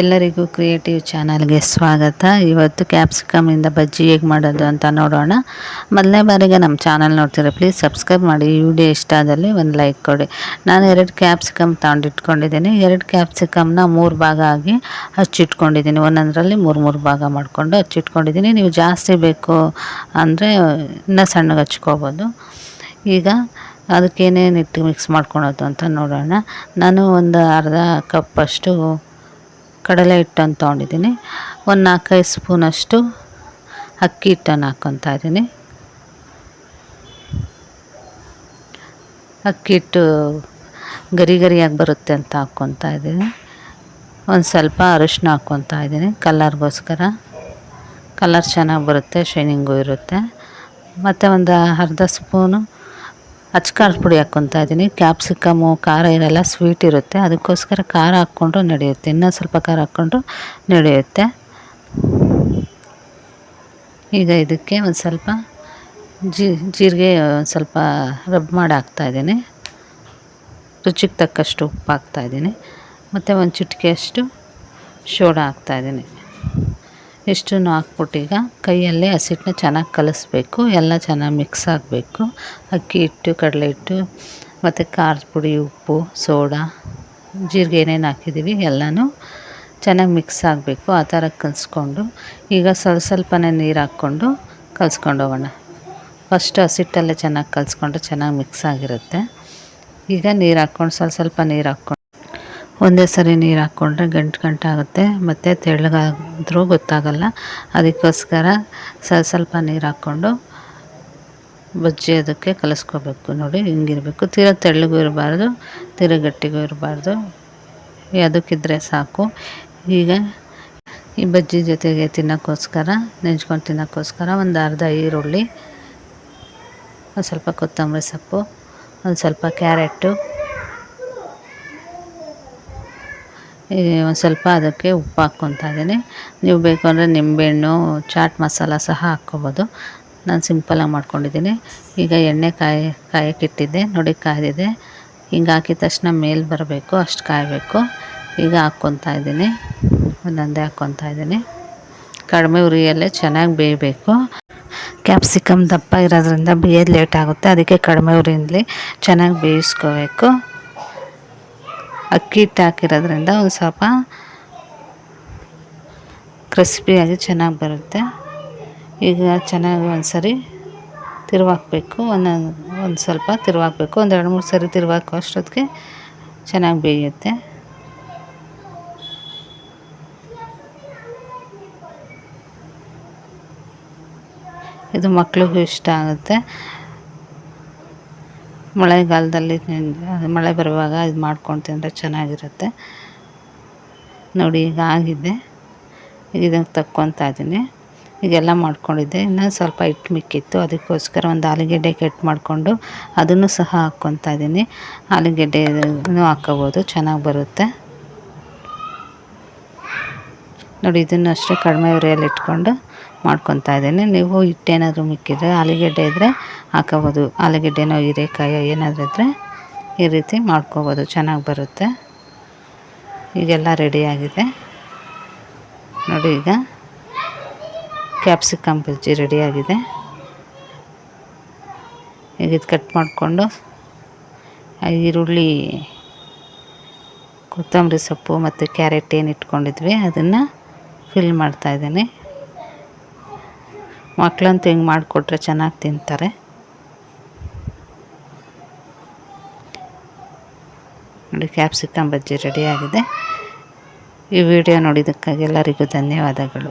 ಎಲ್ಲರಿಗೂ ಕ್ರಿಯೇಟಿವ್ ಚಾನಲ್ಗೆ ಸ್ವಾಗತ. ಇವತ್ತು ಕ್ಯಾಪ್ಸಿಕಮಿಂದ ಬಜ್ಜಿ ಹೇಗೆ ಮಾಡೋದು ಅಂತ ನೋಡೋಣ. ಮೊದಲನೇ ಬಾರಿಗೆ ನಮ್ಮ ಚಾನಲ್ ನೋಡ್ತೀರ ಪ್ಲೀಸ್ ಸಬ್ಸ್ಕ್ರೈಬ್ ಮಾಡಿ. ಈ ವಿಡಿಯೋ ಇಷ್ಟ ಆದಲ್ಲಿ ಒಂದು ಲೈಕ್ ಕೊಡಿ. ನಾನು ಎರಡು ಕ್ಯಾಪ್ಸಿಕಮ್ ತಗೊಂಡಿಟ್ಕೊಂಡಿದ್ದೀನಿ ಎರಡು ಕ್ಯಾಪ್ಸಿಕಮ್ನ ಮೂರು ಭಾಗ ಆಗಿ ಹಚ್ಚಿಟ್ಕೊಂಡಿದ್ದೀನಿ. ಒಂದೊಂದರಲ್ಲಿ ಮೂರು ಮೂರು ಭಾಗ ಮಾಡಿಕೊಂಡು ಹಚ್ಚಿಟ್ಕೊಂಡಿದ್ದೀನಿ. ನೀವು ಜಾಸ್ತಿ ಬೇಕು ಅಂದರೆ ಇನ್ನೂ ಸಣ್ಣಗೆ ಹಚ್ಕೋಬೋದು. ಈಗ ಅದಕ್ಕೇನೇನು ಇಟ್ಟು ಮಿಕ್ಸ್ ಮಾಡ್ಕೊಳೋದು ಅಂತ ನೋಡೋಣ. ನಾನು ಒಂದು ಅರ್ಧ ಕಪ್ಪಷ್ಟು ಕಡಲೆ ಹಿಟ್ಟನ್ನು ತೊಗೊಂಡಿದ್ದೀನಿ. ಒಂದು ನಾಲ್ಕೈದು ಸ್ಪೂನಷ್ಟು ಅಕ್ಕಿ ಹಿಟ್ಟನ್ನು ಹಾಕ್ಕೊತಾ ಇದ್ದೀನಿ. ಅಕ್ಕಿ ಹಿಟ್ಟು ಗರಿ ಗರಿಯಾಗಿ ಬರುತ್ತೆ ಅಂತ ಹಾಕ್ಕೊತಾ ಇದ್ದೀನಿ. ಒಂದು ಸ್ವಲ್ಪ ಅರಿಶಿನ ಹಾಕ್ಕೊತಾ ಇದ್ದೀನಿ ಕಲ್ಲರ್ಗೋಸ್ಕರ ಕಲರ್ ಚೆನ್ನಾಗಿ ಬರುತ್ತೆ ಶೈನಿಂಗು ಇರುತ್ತೆ. ಮತ್ತು ಒಂದು ಅರ್ಧ ಸ್ಪೂನು ಅಚ್ಕಾರದ ಪುಡಿ ಹಾಕ್ಕೊತಾ ಇದ್ದೀನಿ ಕ್ಯಾಪ್ಸಿಕಮು ಖಾರ ಇರಲ್ಲ ಸ್ವೀಟ್ ಇರುತ್ತೆ. ಅದಕ್ಕೋಸ್ಕರ ಖಾರ ಹಾಕ್ಕೊಂಡು ನಡೆಯುತ್ತೆ. ಇನ್ನೂ ಸ್ವಲ್ಪ ಖಾರ ಹಾಕ್ಕೊಂಡು ನಡೆಯುತ್ತೆ. ಈಗ ಇದಕ್ಕೆ ಒಂದು ಸ್ವಲ್ಪ ಜೀರಿಗೆ ಒಂದು ಸ್ವಲ್ಪ ರಬ್ ಮಾಡಿ ಹಾಕ್ತಾಯಿದ್ದೀನಿ ರುಚಿಗೆ ತಕ್ಕಷ್ಟು ಉಪ್ಪು ಹಾಕ್ತಾಯಿದ್ದೀನಿ ಮತ್ತು ಒಂದು ಚಿಟಿಕೆಯಷ್ಟು ಹಾಕ್ತಾ ಹಾಕ್ತಾಯಿದ್ದೀನಿ ಇಷ್ಟನ್ನು ಹಾಕ್ಬಿಟ್ಟು ಈಗ ಕೈಯಲ್ಲೇ ಹಸಿಟ್ಟನ್ನ ಚೆನ್ನಾಗಿ ಕಲಿಸ್ಬೇಕು, ಎಲ್ಲ ಚೆನ್ನಾಗಿ ಮಿಕ್ಸ್ ಆಗಬೇಕು. ಅಕ್ಕಿ ಹಿಟ್ಟು, ಕಡಲೆ ಹಿಟ್ಟು, ಮತ್ತು ಖಾರದ ಪುಡಿ, ಉಪ್ಪು, ಸೋಡಾ, ಜೀರಿಗೆ ಏನೇನು ಹಾಕಿದ್ದೀವಿ ಎಲ್ಲನೂ ಚೆನ್ನಾಗಿ ಮಿಕ್ಸ್ ಆಗಬೇಕು. ಆ ಥರ ಕಲಿಸ್ಕೊಂಡು ಈಗ ಸ್ವಲ್ಪ ಸ್ವಲ್ಪನೇ ನೀರು ಹಾಕ್ಕೊಂಡು ಕಲಿಸ್ಕೊಂಡು ಹೋಗೋಣ. ಫಸ್ಟ್ ಹಸಿಟ್ಟಲ್ಲೇ ಚೆನ್ನಾಗಿ ಕಲಿಸ್ಕೊಂಡ್ರೆ ಚೆನ್ನಾಗಿ ಮಿಕ್ಸ್ ಆಗಿರುತ್ತೆ. ಈಗ ನೀರು ಹಾಕ್ಕೊಂಡು ಸ್ವಲ್ಪ ಸ್ವಲ್ಪ ನೀರು ಹಾಕ್ಕೊಂಡು ಒಂದೇ ಸರಿ ನೀರು ಹಾಕ್ಕೊಂಡ್ರೆ ಗಂಟು ಗಂಟಾಗುತ್ತೆ ಮತ್ತು ತೆಳ್ಳಗಾದ್ರೂ ಗೊತ್ತಾಗಲ್ಲ. ಅದಕ್ಕೋಸ್ಕರ ಸ್ವಲ್ಪ ಸ್ವಲ್ಪ ನೀರು ಹಾಕ್ಕೊಂಡು ಬಜ್ಜಿ ಅದಕ್ಕೆ ಕಲಿಸ್ಕೋಬೇಕು. ನೋಡಿ ಹಿಂಗಿರಬೇಕು. ತೀರ ತೆಳ್ಳಗೂ ಇರಬಾರ್ದು, ತೀರ ಗಟ್ಟಿಗೂ ಇರಬಾರ್ದು. ಅದಕ್ಕಿದ್ರೆ ಸಾಕು. ಈಗ ಈ ಬಜ್ಜಿ ಜೊತೆಗೆ ತಿನ್ನೋಕ್ಕೋಸ್ಕರ, ನೆಂಚ್ಕೊಂಡು ತಿನ್ನೋಕ್ಕೋಸ್ಕರ ಒಂದು ಅರ್ಧ ಈರುಳ್ಳಿ, ಒಂದು ಸ್ವಲ್ಪ ಕೊತ್ತಂಬರಿ ಸೊಪ್ಪು, ಒಂದು ಸ್ವಲ್ಪ ಕ್ಯಾರೆಟು ಒಂದು ಸ್ವಲ್ಪ ಅದಕ್ಕೆ ಉಪ್ಪು ಹಾಕ್ಕೊತಾ ಇದ್ದೀನಿ. ನೀವು ಬೇಕು ಅಂದರೆ ನಿಂಬೆಹಣ್ಣು, ಚಾಟ್ ಮಸಾಲ ಸಹ ಹಾಕ್ಕೊಬೋದು. ನಾನು ಸಿಂಪಲಾಗಿ ಮಾಡ್ಕೊಂಡಿದ್ದೀನಿ. ಈಗ ಎಣ್ಣೆ ಕಾಯಿ ಕಾಯಕ್ಕಿಟ್ಟಿದ್ದೆ ನೋಡಿ, ಕಾಯ್ದಿದೆ. ಹಿಂಗೆ ಹಾಕಿದ ತಕ್ಷಣ ಮೇಲೆ ಬರಬೇಕು, ಅಷ್ಟು ಕಾಯಬೇಕು. ಈಗ ಹಾಕ್ಕೊತಾ ಇದ್ದೀನಿ. ಒಂದೊಂದೇ ಹಾಕ್ಕೊತಾ ಇದ್ದೀನಿ. ಕಡಿಮೆ ಉರಿಯಲ್ಲೇ ಚೆನ್ನಾಗಿ ಬೇಯಬೇಕು. ಕ್ಯಾಪ್ಸಿಕಮ್ ದಪ್ಪ ಇರೋದ್ರಿಂದ ಬೇಯೋದು ಲೇಟ್ ಆಗುತ್ತೆ. ಅದಕ್ಕೆ ಕಡಿಮೆ ಉರಿಯಿಂದಲೇ ಚೆನ್ನಾಗಿ ಬೇಯಿಸ್ಕೋಬೇಕು. ಅಕ್ಕಿ ಹಿಟ್ಟು ಹಾಕಿರೋದ್ರಿಂದ ಒಂದು ಸ್ವಲ್ಪ ಕ್ರಿಸ್ಪಿಯಾಗಿ ಚೆನ್ನಾಗಿ ಬರುತ್ತೆ. ಈಗ ಚೆನ್ನಾಗಿ ಒಂದು ಸರಿ ತಿರುವಾಕ್ಬೇಕು. ಒಂದೊಂದು ಒಂದು ಸ್ವಲ್ಪ ತಿರುವಾಕ್ಬೇಕು. ಒಂದು ಎರಡು ಮೂರು ಸರಿ ತಿರುವಾಕೋ ಅಷ್ಟೊತ್ತಿಗೆ ಚೆನ್ನಾಗಿ ಬೇಯುತ್ತೆ. ಇದು ಮಕ್ಳಿಗೂ ಇಷ್ಟ ಆಗುತ್ತೆ. ಮಳೆಗಾಲದಲ್ಲಿ ಮಳೆ ಬರುವಾಗ ಇದು ಮಾಡ್ಕೊಂಡು ತಿಂದರೆ ಚೆನ್ನಾಗಿರುತ್ತೆ. ನೋಡಿ, ಈಗ ಆಗಿದೆ. ಈಗ ಇದನ್ನು ತಕ್ಕೊತಾ ಇದ್ದೀನಿ. ಈಗೆಲ್ಲ ಮಾಡ್ಕೊಂಡಿದ್ದೆ. ಇನ್ನೂ ಸ್ವಲ್ಪ ಹಿಟ್ಟು ಮಿಕ್ಕಿತ್ತು. ಅದಕ್ಕೋಸ್ಕರ ಒಂದು ಆಲೂಗೆಡ್ಡೆ ಕಟ್ ಮಾಡಿಕೊಂಡು ಅದನ್ನು ಸಹ ಹಾಕ್ಕೊತಾ ಇದ್ದೀನಿ. ಆಲೂಗೆಡ್ಡೆನೂ ಹಾಕ್ಕೋಬೋದು. ಚೆನ್ನಾಗಿ ಬರುತ್ತೆ. ನೋಡಿ, ಇದನ್ನು ಅಷ್ಟೇ ಕಡಿಮೆ ಉರಿಯಲ್ಲಿ ಇಟ್ಕೊಂಡು ಮಾಡ್ಕೊತಾ ಇದ್ದೀನಿ. ನೀವು ಹಿಟ್ಟೇನಾದರೂ ಮಿಕ್ಕಿದರೆ, ಆಲೂಗೆಡ್ಡೆ ಇದ್ದರೆ ಹಾಕೋಬೋದು. ಆಲೂಗಡ್ಡೆನೋ, ಹೀರೆಕಾಯೋ ಏನಾದರೂ ಇದ್ದರೆ ಈ ರೀತಿ ಮಾಡ್ಕೋಬೋದು. ಚೆನ್ನಾಗಿ ಬರುತ್ತೆ. ಈಗೆಲ್ಲ ರೆಡಿಯಾಗಿದೆ ನೋಡಿ ಈಗ ಕ್ಯಾಪ್ಸಿಕಮ್ ಬಜ್ಜಿ ರೆಡಿಯಾಗಿದೆ ಈಗ ಇದು ಕಟ್ ಮಾಡಿಕೊಂಡು ಈರುಳ್ಳಿ, ಕೊತ್ತಂಬರಿ ಸೊಪ್ಪು ಮತ್ತು ಕ್ಯಾರೆಟ್ ಏನು ಇಟ್ಕೊಂಡಿದ್ವಿ, ಅದನ್ನು ಫಿಲ್ ಮಾಡ್ತಾಯಿದ್ದೀನಿ ಮಕ್ಕಳಂತೂ ಹಿಂಗೆ ಮಾಡಿಕೊಟ್ರೆ ಚೆನ್ನಾಗಿ ತಿಂತಾರೆ. ನೋಡಿ ಕ್ಯಾಪ್ಸಿಕಮ್ ಬಜ್ಜಿ ರೆಡಿಯಾಗಿದೆ ಈ ವಿಡಿಯೋ ನೋಡಿದ್ದಕ್ಕಾಗಿ ಎಲ್ಲರಿಗೂ ಧನ್ಯವಾದಗಳು.